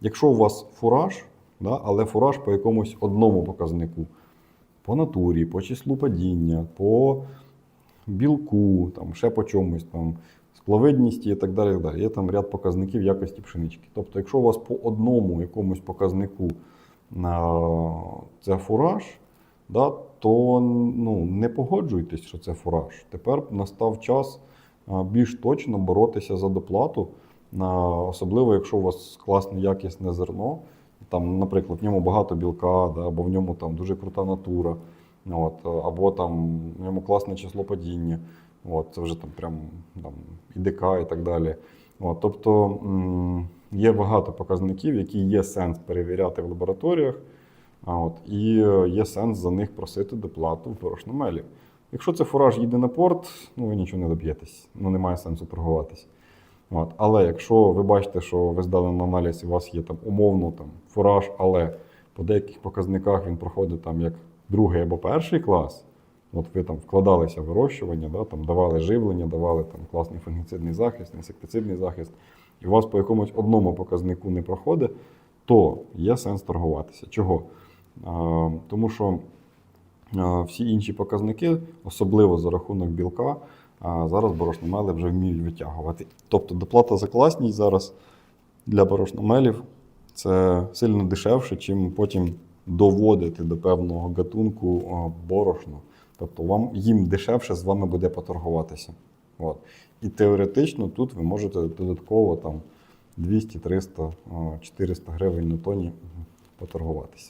Якщо у вас фураж, да, але фураж по якомусь одному показнику, по натурі, по числу падіння, по білку, там, ще по чомусь, там, скловидності і так далі. і далі. Є там ряд показників якості пшенички. Тобто, якщо у вас по одному якомусь показнику це фураж, да, то ну, не погоджуйтесь, що це фураж. Тепер настав час більш точно боротися за доплату, особливо якщо у вас класне якісне зерно. Там, наприклад, в ньому багато білка, да, або в ньому там дуже крута натура, от, або там в ньому класне число падіння. От, це вже там прям там, ІДК і так далі. От, тобто є багато показників, які є сенс перевіряти в лабораторіях, от, і е, є сенс за них просити доплату в борошномелі. Якщо це фураж їде на порт, ну ви нічого не доб'єтесь, ну немає сенсу торгуватись. От. Але якщо ви бачите, що ви здали на аналіз, і у вас є там умовно там, фураж, але по деяких показниках він проходить там як другий або перший клас, от ви там вкладалися в вирощування, да, там, давали живлення, давали там, класний фунгіцидний захист, інсектицидний захист, і у вас по якомусь одному показнику не проходить, то є сенс торгуватися. Чого? А, тому що а, всі інші показники, особливо за рахунок білка, а зараз борошномели вже вміють витягувати. Тобто доплата за класність зараз для борошномелів це сильно дешевше, чим потім доводити до певного гатунку борошно. Тобто вам їм дешевше з вами буде поторгуватися. От. І теоретично тут ви можете додатково там 200, 300, 400 гривень на тоні поторгуватися.